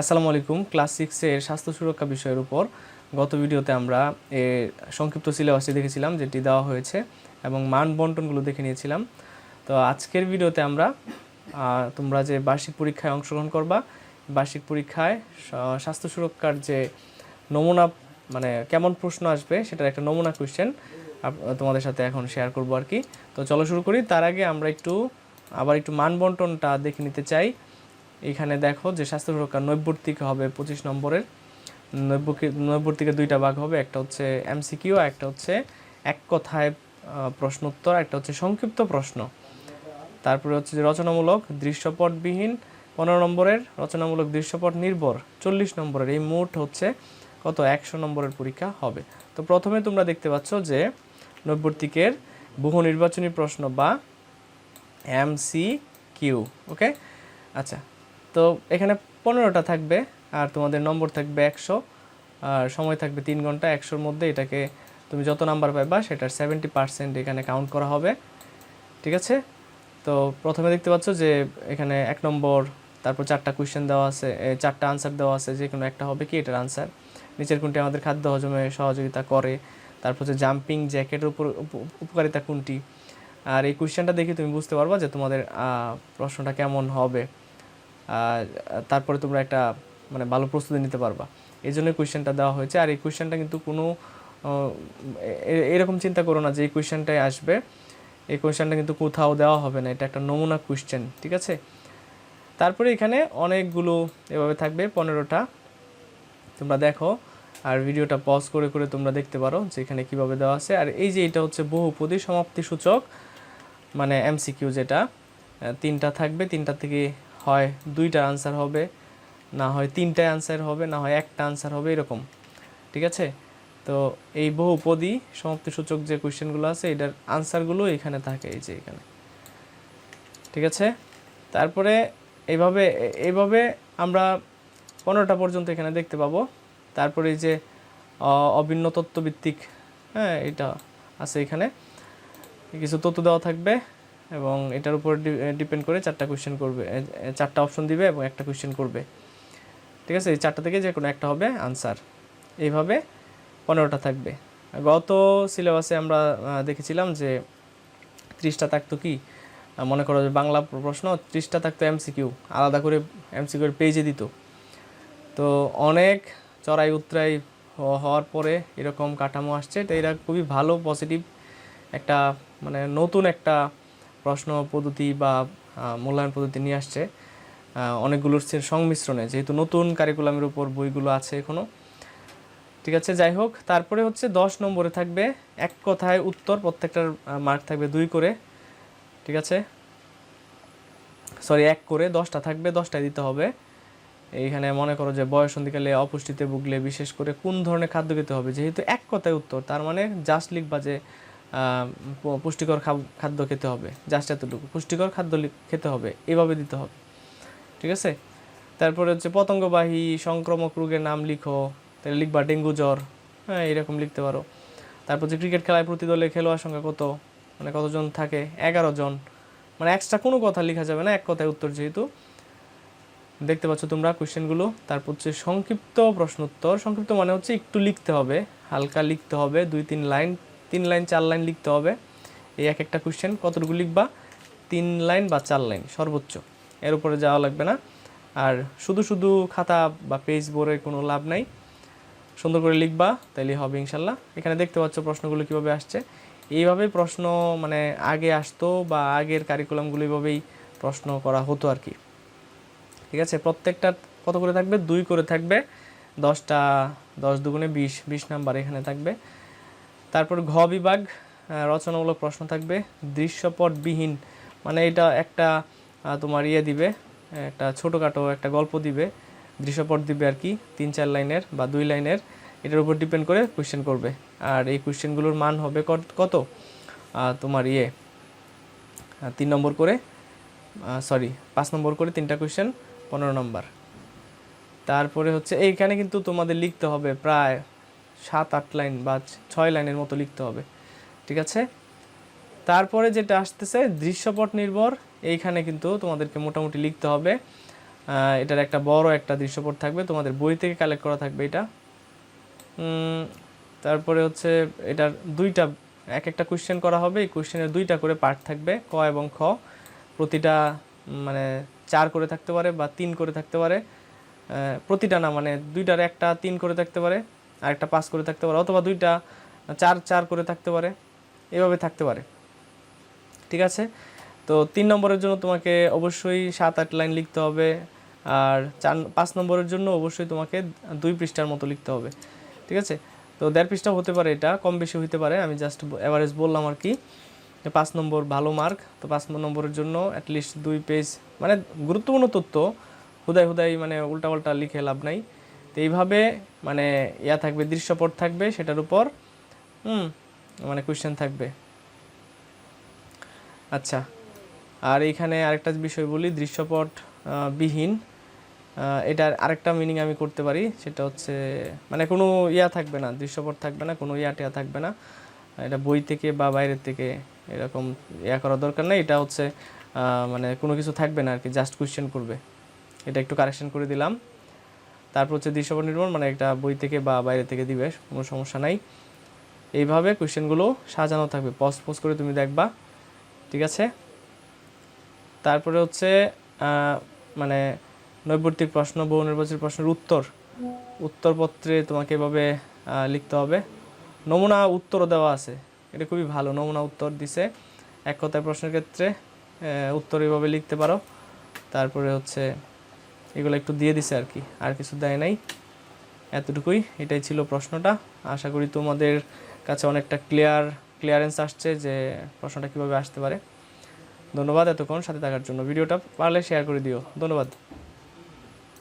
আসসালামু আলাইকুম। ক্লাস সিক্সের স্বাস্থ্য সুরক্ষা বিষয়ের উপর গত ভিডিওতে আমরা এর সংক্ষিপ্ত সিলেবাসটি দেখেছিলাম, যেটি দেওয়া হয়েছে এবং মান বন্টনগুলো দেখে নিয়েছিলাম। তো আজকের ভিডিওতে আমরা তোমরা যে বার্ষিক পরীক্ষায় অংশগ্রহণ করবা, বার্ষিক পরীক্ষায় স্বাস্থ্য সুরক্ষার যে নমুনা মানে কেমন প্রশ্ন আসবে সেটার একটা নমুনা কোয়েশ্চেন তোমাদের সাথে এখন শেয়ার করব আর কি। তো চলো শুরু করি। তার আগে আমরা একটু, আবার একটু মান বন্টনটা দেখে নিতে চাই। এখানে দেখো যে স্বাস্থ্য সুরক্ষা নৈবর্তিক হবে পঁচিশ নম্বরের। নৈবর্তিক নৈবর্তিকে দুইটা ভাগ হবে, একটা হচ্ছে এমসিকিউ একটা হচ্ছে এক কথায় প্রশ্ন উত্তর একটা হচ্ছে সংক্ষিপ্ত প্রশ্ন। তারপরে হচ্ছে যে রচনামূলক দৃশ্যপটবিহীন পনেরো নম্বরের, রচনামূলক দৃশ্যপট নির্ভর চল্লিশ নম্বরের। এই মোট হচ্ছে কত? একশো নম্বরের পরীক্ষা হবে। তো প্রথমে তোমরা দেখতে পাচ্ছ যে নৈবর্তিকের বহু নির্বাচনী প্রশ্ন বা এমসি কিউ ওকে আচ্ছা তো এখানে পনেরোটা থাকবে, আর তোমাদের নম্বর থাকবে একশো, আর সময় থাকবে তিন ঘণ্টা, একশোর মধ্যে এটাকে তুমি যত নাম্বার পাইবা সেটার সেভেন্টি পার্সেন্ট এখানে কাউন্ট করা হবে, ঠিক আছে? তো প্রথমে দেখতে পাচ্ছ যে এখানে এক নম্বর, তারপর চারটা কোয়েশ্চেন দেওয়া আছে চারটা আনসার দেওয়া আছে, যে কোনো একটা হবে কি এটার আনসার নিচের কোনটি আমাদের খাদ্য হজমে সহযোগিতা করে, তারপর হচ্ছে জাম্পিং জ্যাকেটের উপর উপ- উপকারিতা কোনটি? আর এই কোয়েশ্চেনটা দেখে তুমি বুঝতে পারবা যে তোমাদের প্রশ্নটা কেমন হবে। তারপরে তোমরা একটা মানে ভালো প্রস্তুতি নিতে পারবা। এই জন্য কোয়েশ্চেনটা দেওয়া হয়েছে। আর এই কোয়েশ্চেনটা কিন্তু কোনো এরকম চিন্তা করো না যে এই কোয়েশ্চেনটাই আসবে। এই কোয়েশ্চেনটা কিন্তু কোথাও দেওয়া হবে না। এটা একটা নমুনা কোয়েশ্চেন ঠিক আছে? তারপরে এখানে অনেকগুলো এভাবে থাকবে, পনেরোটা। তোমরা দেখো, আর ভিডিওটা পজ করে করে তোমরা দেখতে পারো যে এখানে কীভাবে দেওয়া আছে। আর এই যে এটা হচ্ছে বহুপদী সমাপ্তি সূচক মানে এমসিকিউ যেটা তিনটা থাকবে। তিনটা থেকে হয় দুইটা আনসার হবে, না হয় তিনটায় আনসার হবে, না হয় একটা আনসার হবে, এরকম। ঠিক আছে? তো এই বহুপদী সমাপ্তি সূচক যে কোয়েশ্চেনগুলো আছে, এটার আনসারগুলো এখানে থাকে, এই যে এখানে। ঠিক আছে? তারপরে এইভাবে এইভাবে আমরা পনেরোটা পর্যন্ত এখানে দেখতে পাবো। তারপরে এই যে অভিন্ন তত্ত্বভিত্তিক হ্যাঁ এটা আছে এখানে। কিছু তথ্য দেওয়া থাকবে। এবং এটার উপর ডিপেন্ড করে চারটা কোয়েশ্চেন করবে। চারটা অপশন দিবে এবং একটা কোয়েশ্চেন করবে। ঠিক আছে? এই চারটা থেকে যে কোনো একটা হবে আনসার এইভাবে পনেরোটা থাকবে। গত সিলেবাসে আমরা দেখেছিলাম যে ত্রিশটা থাকতো কি? মনে করো যে বাংলা প্রশ্ন ত্রিশটা থাকতো এমসিকিউ আলাদা করে এমসিকিউ এর পেজে দিত। তো অনেক চড়াই উতরাই হওয়ার পরে এরকম কাঠামো আসছে। তো এরা খুবই ভালো পজিটিভ একটা মানে নতুন একটা প্রশ্ন পদ্ধতি বা মূল্যায়ন পদ্ধতি নিয়ে আসছে। অনেকগুলোর সংমিশ্রণে, যেহেতু নতুন কারিকুলামের উপর বইগুলো আছে এখনও। ঠিক আছে, যাই হোক, তারপরে হচ্ছে দশ নম্বরে থাকবে এক কথায় উত্তর, প্রত্যেকটার মার্ক থাকবে দুই করে। ঠিক আছে? সরি এক করে, দশটা থাকবে দশটায় দিতে হবে। এইখানে মনে করো যে বয়সন্ধিকালে অপুষ্টিতে ভুগলে বিশেষ করে কোন ধরনের খাদ্য খেতে হবে? যেহেতু এক কথায় উত্তর, তার মানে জাস্ট লিখবা যে পুষ্টিকর খাদ্য খেতে হবে, জাস্ট এতটুকু। পুষ্টিকর খাদ্য খেতে হবে, এভাবে দিতে হবে, ঠিক আছে? তারপরে হচ্ছে পতঙ্গবাহী, সংক্রমক রোগের নাম লিখো, তাহলে লিখবা ডেঙ্গু জ্বর হ্যাঁ এরকম লিখতে পারো। তারপর যে ক্রিকেট খেলায় প্রতি দলে খেলোয়াড় সংখ্যা কত? মানে কতজন থাকে? এগারো জন। মানে এক্সট্রা কোনো কথা লেখা যাবে না, এক কথায় উত্তর যেহেতু। দেখতে পাচ্ছ তোমরা কোয়েশ্চেনগুলো তারপর হচ্ছে সংক্ষিপ্ত প্রশ্ন উত্তর সংক্ষিপ্ত মানে হচ্ছে একটু লিখতে হবে, হালকা লিখতে হবে, দুই তিন লাইন তিন লাইন, চার লাইন লিখতে হবে। এই এক একটা কোশ্চেন কতটুকু লিখবা? তিন লাইন বা চার লাইন, সর্বোচ্চ। এর উপরে যাওয়া লাগবে না। আর শুধু শুধু খাতা বা পেজ বোর্ডে কোনো লাভ নাই। সুন্দর করে লিখবা, তাইলে হবে ইনশাল্লাহ। এখানে দেখতে পাচ্ছ প্রশ্নগুলো কীভাবে আসছে। এইভাবে প্রশ্ন মানে আগে আসতো বা আগের কারিকুলামগুলো এইভাবেই প্রশ্ন করা হতো আর কি। ঠিক আছে? প্রত্যেকটা কত করে থাকবে? দুই করে থাকবে। দশটা, দশ দুগুণে বিশ বিশ নাম্বার এখানে থাকবে। তারপর ঘ বিভাগ রচনামূলক প্রশ্ন থাকবে। দৃশ্যপটবিহীন মানে এটা একটা তোমার ইয়ে দিবে, একটা ছোটোখাটো একটা গল্প দিবে। দৃশ্যপট দিবে আর কি, তিন চার লাইনের বা দুই লাইনের। এটার উপর ডিপেন্ড করে কোয়েশ্চেন করবে। আর এই কোয়েশ্চেনগুলোর মান হবে কত- তোমার ইয়ে তিন নম্বর করে সরি পাঁচ নম্বর করে তিনটা কোয়েশ্চেন পনেরো নম্বর। তারপরে হচ্ছে এইখানে কিন্তু তোমাদের লিখতে হবে প্রায় সাত, আট লাইন বা ছয় লাইনের মতো লিখতে হবে, ঠিক আছে? তারপরে যেটা আসতেছে, দৃশ্যপট নির্ভর, এইখানে কিন্তু তোমাদেরকে মোটামুটি লিখতে হবে। এটার একটা বড় একটা দৃশ্যপট থাকবে, তোমাদের বই থেকে কালেক্ট করা থাকবে এটা। তারপরে হচ্ছে এটার দুইটা, এক একটা কোয়েশ্চেন করা হবে, এই কোশ্চেনের দুইটা করে পার্ট থাকবে, ক এবং খ। প্রতিটা মানে চার করে থাকতে পারে বা তিন করে থাকতে পারে। প্রতিটা না মানে দুইটার একটা তিন করে থাকতে পারে। আর একটা পাঁচ করে থাকতে পারে, অথবা দুইটা, চার চার করে থাকতে পারে, এভাবে থাকতে পারে। ঠিক আছে? তো তিন নম্বরের জন্য তোমাকে অবশ্যই সাত, আট লাইন লিখতে হবে, আর চার, পাঁচ নম্বরের জন্য অবশ্যই তোমাকে দুই পৃষ্ঠার মতো লিখতে হবে। ঠিক আছে? তো দেড় পৃষ্ঠা হতে পারে এটা, কম বেশি হতে পারে, আমি জাস্ট অ্যাভারেজ বললাম আর কি, যে পাঁচ নম্বর ভালো মার্ক তো পাঁচ নম্বরের জন্য অ্যাটলিস্ট দুই পেজ মানে গুরুত্বপূর্ণ তথ্য হুদাই হুদাই মানে উল্টা উল্টাপাল্টা লিখে লাভ নাই। তো এইভাবে মানে ইয়া থাকবে, দৃশ্যপট থাকবে, সেটার উপর, হুম মানে কোয়েশ্চেন থাকবে। আচ্ছা আর এইখানে আরেকটা বিষয় বলি, দৃশ্যপট বিহীন এটার আরেকটা মিনিং আমি করতে পারি, সেটা হচ্ছে মানে কোনো ইয়া থাকবে না, দৃশ্যপট থাকবে না, কোনো ইয়া টিয়া থাকবে না। এটা বই থেকে বা বাইরের থেকে এরকম ইয়া করা দরকার নেই, এটা হচ্ছে মানে কোনো কিছু থাকবে না আর কি জাস্ট কোয়েশ্চেন করবে। এটা একটু কারেকশন করে দিলাম। তারপর হচ্ছে দৃশ্যপট নির্মাণ মানে একটা বই থেকে বা বাইরে থেকে দিবে, কোনো সমস্যা নাই। এইভাবে কোয়েশ্চেনগুলো সাজানো থাকবে। পজ পজ করে তুমি দেখবা, ঠিক আছে? তারপরে হচ্ছে মানে নৈবর্তিক প্রশ্ন বহু নির্বাচনী প্রশ্নের উত্তর। উত্তরপত্রে তোমাকে এভাবে লিখতে হবে। নমুনা উত্তরও দেওয়া আছে। এটা খুবই ভালো, নমুনা উত্তর দিছে। এক কথায় প্রশ্নের ক্ষেত্রে উত্তর এভাবে লিখতে পারো। তারপরে হচ্ছে এগুলো একটু দিয়ে দিছে আর কি। আর কিছু দেয় নাই। এতটুকুই এটাই ছিল প্রশ্নটা। আশা করি তোমাদের কাছে অনেকটা ক্লিয়ার ক্লিয়ারেন্স আসছে যে প্রশ্নটা কীভাবে আসতে পারে। ধন্যবাদ এতক্ষণ সাথে থাকার জন্য। ভিডিওটা পারলে শেয়ার করে দিও। ধন্যবাদ।